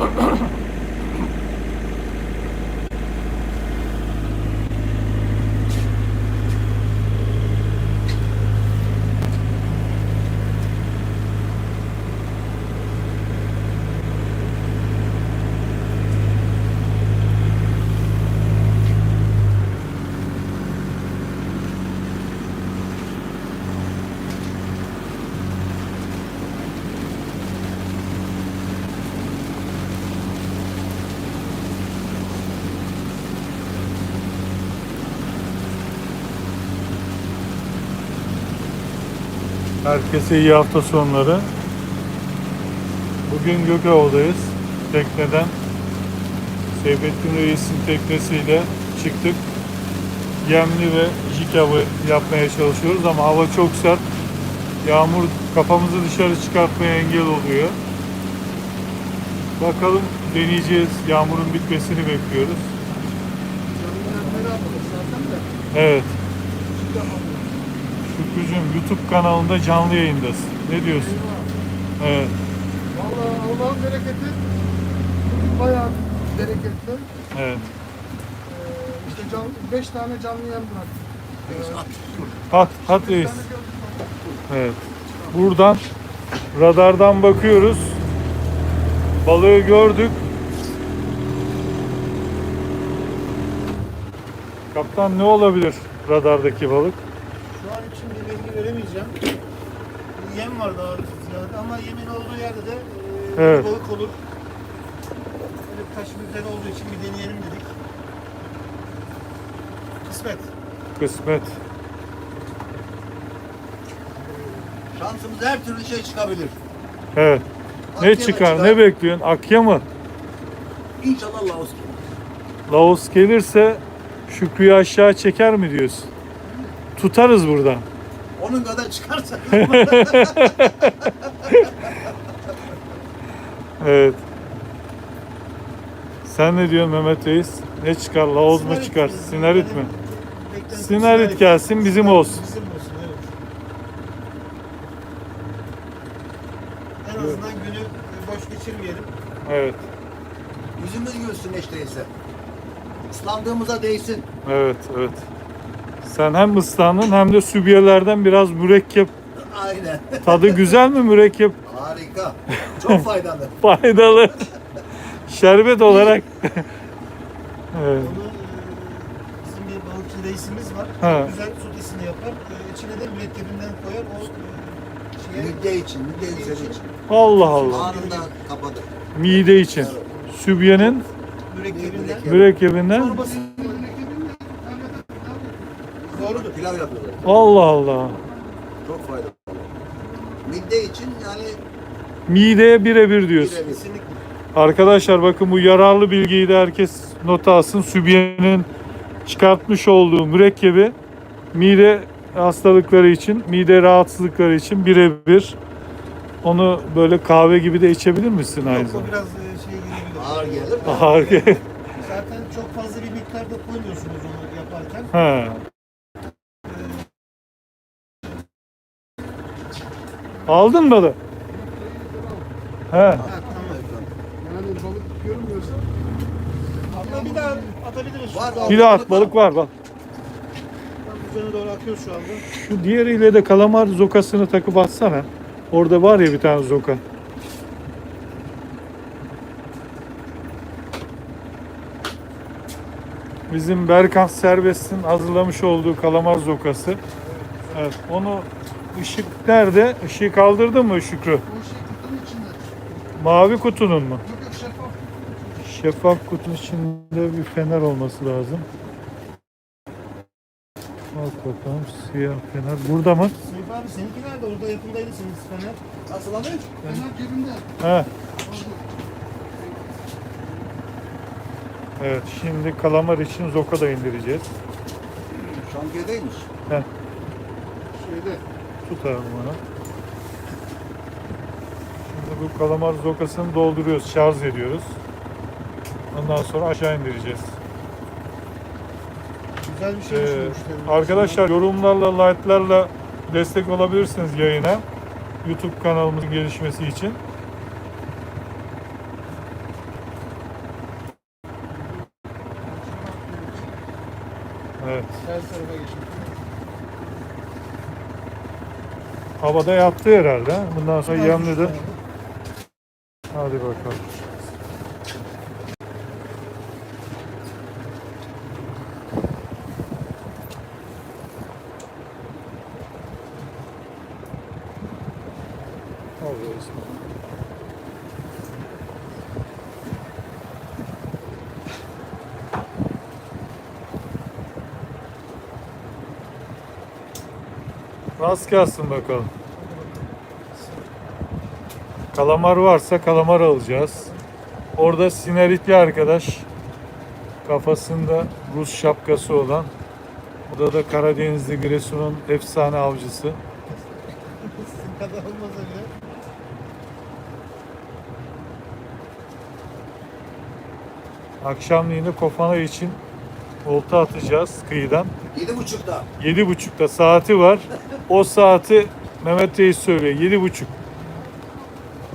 Uh-huh. Herkese iyi hafta sonları. Bugün Gökova'dayız. Tekneden Seyfettin Reis'in teknesiyle çıktık. Yemli ve avı yapmaya çalışıyoruz ama hava çok sert. Yağmur kafamızı dışarı çıkartmaya engel oluyor. Bakalım deneyeceğiz. Yağmurun bitmesini bekliyoruz. Evet. Şükrücüğüm YouTube kanalında canlı yayındasın. Ne diyorsun? Evet. Vallahi Allah'ın bereketi bugün bayağı bereketli. Evet. Ee, işte can, beş tane canlı yem bıraktık. At, at reis. Evet. Buradan radardan bakıyoruz. Balığı gördük. Kaptan ne olabilir radardaki balık? Şu an için Bir Yem var daha ziyade ama yemin olduğu yerde de e, Evet. balık olur. Böyle bir taş üzeri olduğu için bir deneyelim dedik. Kısmet. Kısmet. Şansımız her türlü şey çıkabilir. Evet. Ne Akya da çıkar? Ne bekliyorsun? Akya mı? İnşallah Laos. Laos gelirse Şükrü'yü aşağı çeker mi diyorsun? Tutarız buradan. Onun kadar çıkarsa Evet. Sen ne diyorsun Mehmet Reis? Ne çıkar? Laos mu çıkar? Sinarit mi? Sinarit gelsin, bizim olsun. Bizim olsun evet. En azından günü boş geçirmeyelim. Evet. yüzümüz gülsün değilse. Islandığımıza değsin. Evet, evet. Sen hem ıslandın hem de sübyelerden biraz mürekkep. Aynen. Tadı güzel mi mürekkep? Harika. Çok faydalı. Faydalı. Şerbet olarak. evet. Onu e, bizim bir balıkçı reisimiz var. Ha. Güzel sotesini yapar. E, içine de mürekkebinden koyar. O e, şeye Midye için, üzeri için. Allah Allah. Anında kapatır. Mide için. Sübyenin mürekkebinden. mürekkebinden. Çorbası Pilav yapıyorlar. Allah Allah. Çok faydalı. Midye için yani Mideye birebir diyorsun. birebir. Kesinlikle. Arkadaşlar bakın bu yararlı bilgiyi de herkes nota alsın. Sübyenin çıkartmış olduğu mürekkebi mide hastalıkları için, mide rahatsızlıkları için birebir. Onu böyle kahve gibi de içebilir misin aynı Yok, o zamanda? biraz e, şey gelebilir. Ağır gelir. Ağır gel- Zaten çok fazla bir miktarda koymuyorsunuz onu yaparken. Ha. Aldın mı da? He. Yani balık görünmüyorsa Ama bir daha atabiliriz. Var. Bir de at balık var bak. Üzerine doğru akıyor şu anda. Şu diğeriyle de kalamar zokasını takıp atsana. Orada var ya bir tane zoka. Bizim Berkant Serbest'in hazırlamış olduğu kalamar zokası. Evet, onu ışık nerede? Işığı kaldırdın mı Şükrü? o şey kutunun içinde. Mavi kutunun mu? Yok yok şeffaf. Şeffaf kutunun içinde bir fener olması lazım. Bak bakalım siyah fener. Burada mı? Seyfi abi seninki nerede? Orada yakındaydı senin fener. Nasıl alıyor? Fener cebinde. He. Evet şimdi kalamar için zoka da indireceğiz. Şantiyedeymiş. Şeyde. Tut abi. Şimdi bu kalamar zokasını dolduruyoruz. Şarj ediyoruz. Ondan sonra aşağı indireceğiz. Güzel bir şey ee, Arkadaşlar yorumlarla, like'larla destek olabilirsiniz yayına. YouTube kanalımızın gelişmesi için. Evet. Her tarafa geçin. Havada yattı herhalde. ha? Bundan sonra de. abi. Hadi bakalım. Rast gelsin bakalım. Kalamar varsa kalamar alacağız. Orada sineritli arkadaş kafasında Rus şapkası olan bu da Karadenizli Giresun'un efsane avcısı. Akşamleyin de kofana için olta atacağız kıyıdan. Yedi buçukta. Yedi buçukta saati var. O saati Mehmet Reis söylüyor. Yedi buçuk.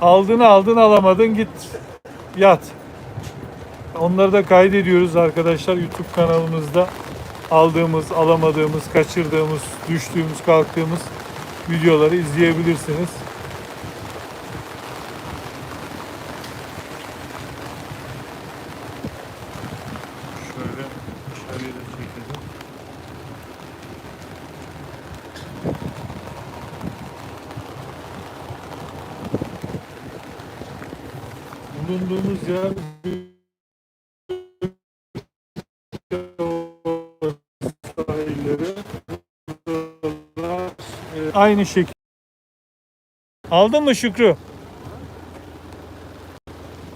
Aldın aldın alamadın git yat. Onları da kaydediyoruz arkadaşlar YouTube kanalımızda. Aldığımız, alamadığımız, kaçırdığımız, düştüğümüz, kalktığımız videoları izleyebilirsiniz. Aynı şekilde aldın mı Şükrü?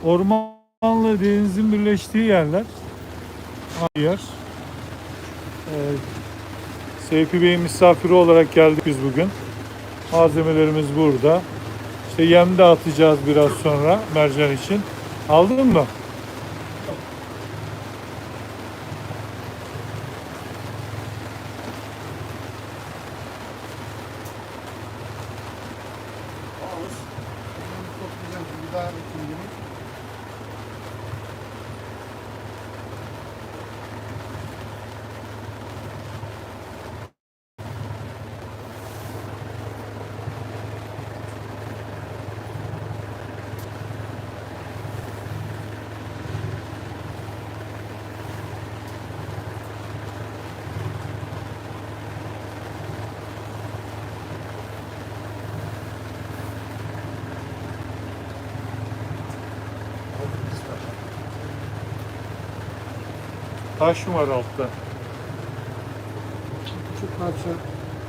Ormanla denizin birleştiği yerler aynı yer. Ee, Seyfi Bey'in misafiri olarak geldik biz bugün. Malzemelerimiz burada. İşte yem de atacağız biraz sonra mercan için. Aldın mı? Taş mı var altta? Küçük parça.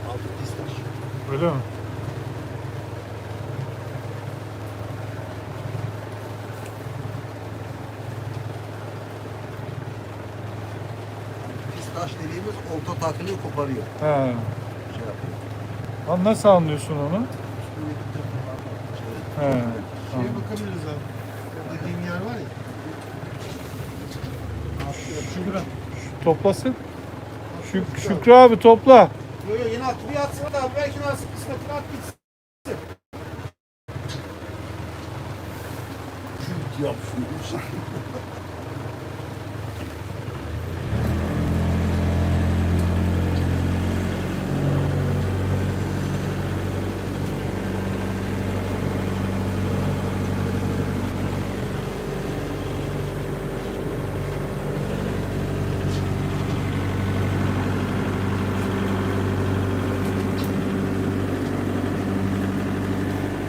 Altı pistaş. Öyle mi? Pistaş dediğimiz olta takını koparıyor. He. Şey yapıyor. Lan nasıl anlıyorsun onu? He. Şeye bakabiliriz abi. Dediğin yer var ya. Şükran. Toplasın. Şük Şükrü abi topla. Yok yok yine at. Bir atsın da abi. Belki nasıl kısmetini at gitsin. Kürt yapmış.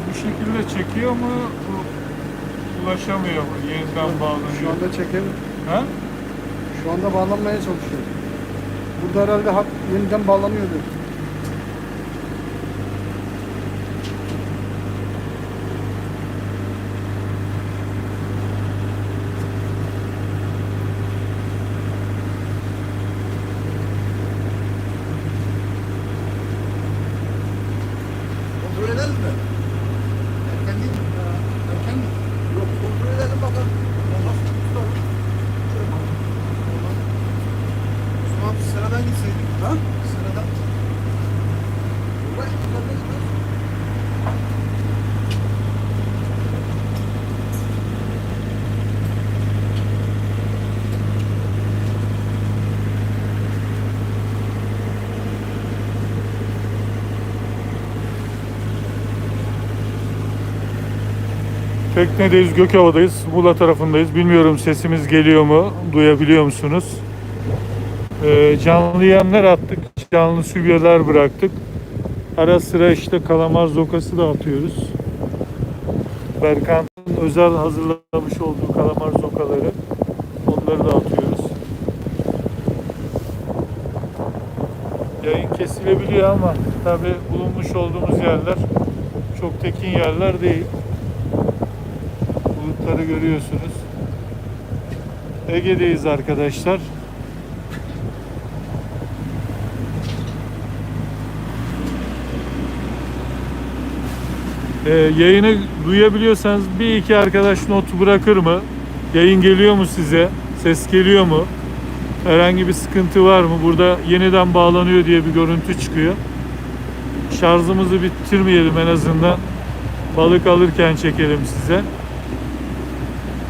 Bu şekilde çekiyor mu? Ulaşamıyor mu? Yeniden Şu bağlanıyor. anda çekelim. Ha? Şu anda bağlanmaya çalışıyor. Burada herhalde hat yeniden bağlanıyordu. Sıradan gitseydik. Ha? Sıradan. Uğraş? Teknedeyiz, Gökova'dayız, Muğla tarafındayız. Bilmiyorum sesimiz geliyor mu, duyabiliyor musunuz? Ee, canlı yemler attık. Canlı sübyeler bıraktık. Ara sıra işte kalamar zokası da atıyoruz. Berkant'ın özel hazırlamış olduğu kalamar zokaları. Onları da atıyoruz. Yayın kesilebiliyor ama tabi bulunmuş olduğumuz yerler çok tekin yerler değil. Bulutları görüyorsunuz. Ege'deyiz arkadaşlar. Ee, yayını duyabiliyorsanız bir iki arkadaş not bırakır mı? Yayın geliyor mu size? Ses geliyor mu? Herhangi bir sıkıntı var mı? Burada yeniden bağlanıyor diye bir görüntü çıkıyor. Şarjımızı bitirmeyelim en azından. Balık alırken çekelim size.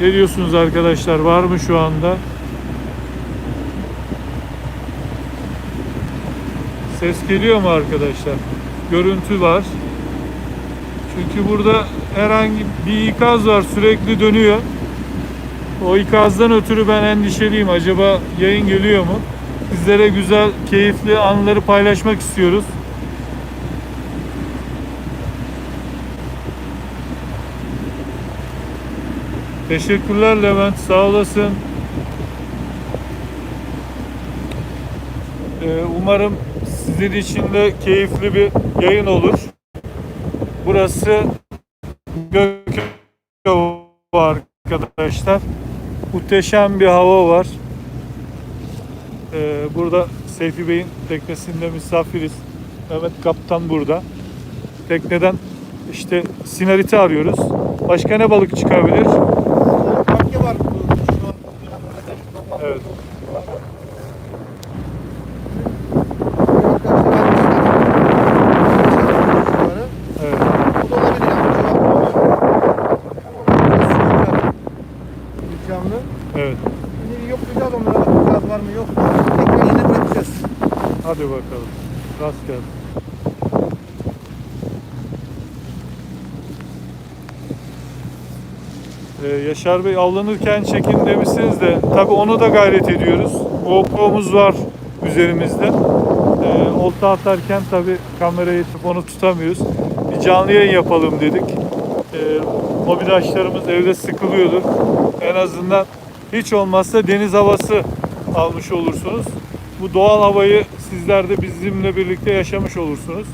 Ne diyorsunuz arkadaşlar? Var mı şu anda? Ses geliyor mu arkadaşlar? Görüntü var. Çünkü burada herhangi bir ikaz var sürekli dönüyor. O ikazdan ötürü ben endişeliyim. Acaba yayın geliyor mu? Sizlere güzel, keyifli anları paylaşmak istiyoruz. Teşekkürler Levent, sağ olasın. Ee, umarım sizin için de keyifli bir yayın olur. Burası Gökova arkadaşlar. Muhteşem bir hava var. Ee, burada Seyfi Bey'in teknesinde misafiriz. Mehmet Kaptan burada. Tekneden işte sinariti arıyoruz. Başka ne balık çıkabilir? Evet. O da olabilir yani. İmkanlı. Evet. Şimdi yoklayacağız onlara. Bakacağız var mı yok mu. Tekrar yine bırakacağız. Hadi bakalım. Rast gelsin. Ee, Yaşar Bey avlanırken çekin demişsiniz de tabi onu da gayret ediyoruz. GoPro'muz var üzerimizde. Ee, olta atarken tabi kamerayı onu tutamıyoruz. Bir canlı yayın yapalım dedik. Ee, mobidaşlarımız evde sıkılıyordur. En azından hiç olmazsa deniz havası almış olursunuz. Bu doğal havayı sizler de bizimle birlikte yaşamış olursunuz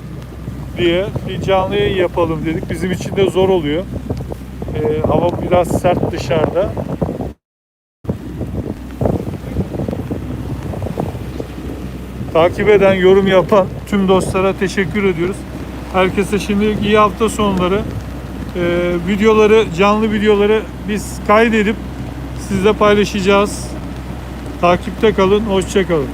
diye bir canlı yayın yapalım dedik. Bizim için de zor oluyor. Ee, hava biraz sert dışarıda. Takip eden, yorum yapan tüm dostlara teşekkür ediyoruz. Herkese şimdi iyi hafta sonları. Ee, videoları, canlı videoları biz kaydedip sizle paylaşacağız. Takipte kalın, hoşça kalın.